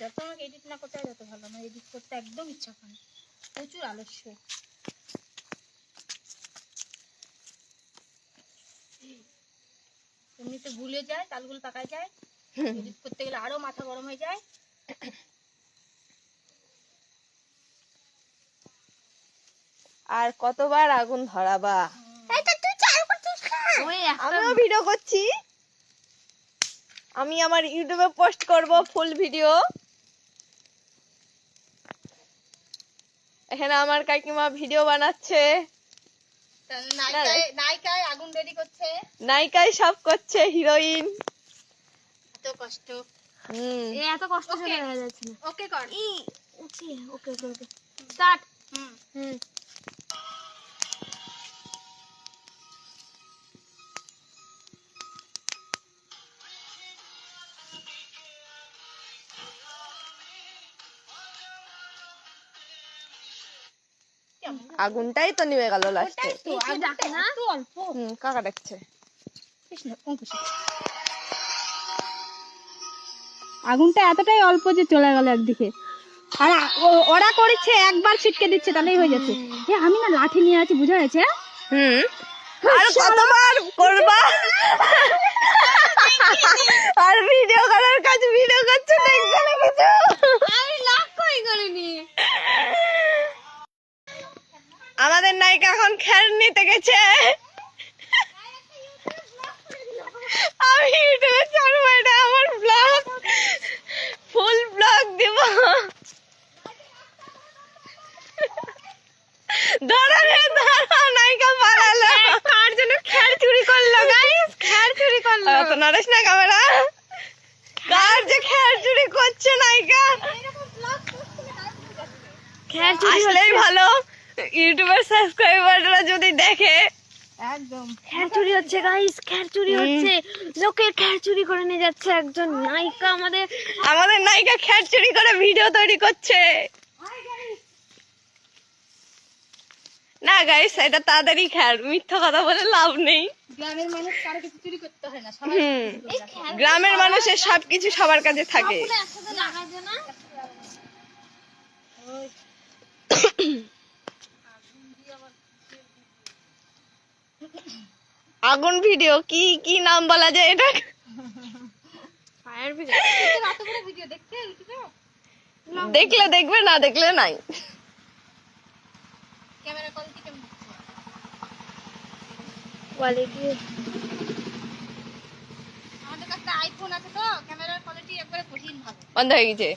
যত আমাকে এডিট না করতে হয় তত ভালো। আমার এডিট করতে একদম ইচ্ছা করে না। প্রচুর আলস্য। এমনিতে ভুলে যায় তালগুলো পাকায় যায়। এডিট করতে গেলে আরও মাথা গরম হয়ে যায়। আর কতবার আগুন ধরাবা? আমিও ভিডিও করছি। আমি আমার ইউটিউবে পোস্ট করব ফুল ভিডিও এখানে আমার কাকিমা ভিডিও বানাচ্ছে। নায়িকায় আগুন রেডি করছে? নায়িকায় সব করছে হিরোইন। এত কষ্ট। হুম। এত কষ্ট করে হয়ে যাচ্ছে। ওকে কর। ওকে ওকে ওকে ওকে। স্টার্ট। হুম। হুম। আগুনটাই তো নিভে গেল লাস্টে আগুনটা না। তো অল্প। হুম কাকা ডাকছে আগুনটা এতটাই অল্প যে চলে গেল একদিকে। আর ওরা করেছে একবার ছিটকে দিচ্ছে তাহলেই হয়ে যাচ্ছে। আমি না লাঠি নিয়ে আছি বুঝা গেছে? হুম। আর কতবার করবা আর ভিডিও করার কাজ ভিডিও করছ দেখবে না কিছু আমি লাভ কই করিনি আমাদের নায়িকা এখন খেল নিতে গেছে। আমি ইউটিউবে ছাড়বো এটা আমার ব্লগ ফুল ব্লগ দিব। ধরো রে ধরো নায়িকা পালালো কার জন্য খেল চুরি করল গাইস খেল চুরি করল। তো নড়িস না ক্যামেরা। কার যে খেল চুরি করছে নায়িকা? আসলেই ভালো। ইউটিউবের সাবস্ক্রাইবাররা যদি দেখে একদম। খ্যার চুরি হচ্ছে গাইস খ্যার চুরি হচ্ছে। লোকের খ্যার চুরি করে নিয়ে যাচ্ছে একজন নায়িকা আমাদের আমাদের নায়িকা চুরি করে ভিডিও তৈরি করছে। না গাইস এটা খ্যার মিথ্যা কথা বলে লাভ নেই। গ্রামের মানুষ কারও কিছু চুরি করতে হয় না সবাই গ্রামের মানুষের সবকিছু সবার কাছে থাকে। না? আগুন ভিডিও কি কি নাম বলা যায় এটা? ফায়ার ভিডিও দেখতে দেখলে দেখবে না দেখলে নাই। ক্যামেরা কোয়ালিটি কেমন হচ্ছে কোয়ালিটি আমাদের কাছে আইফোন আছে তো ক্যামেরার কোয়ালিটি একবারে কঠিন বন্ধ হয়ে গেছে।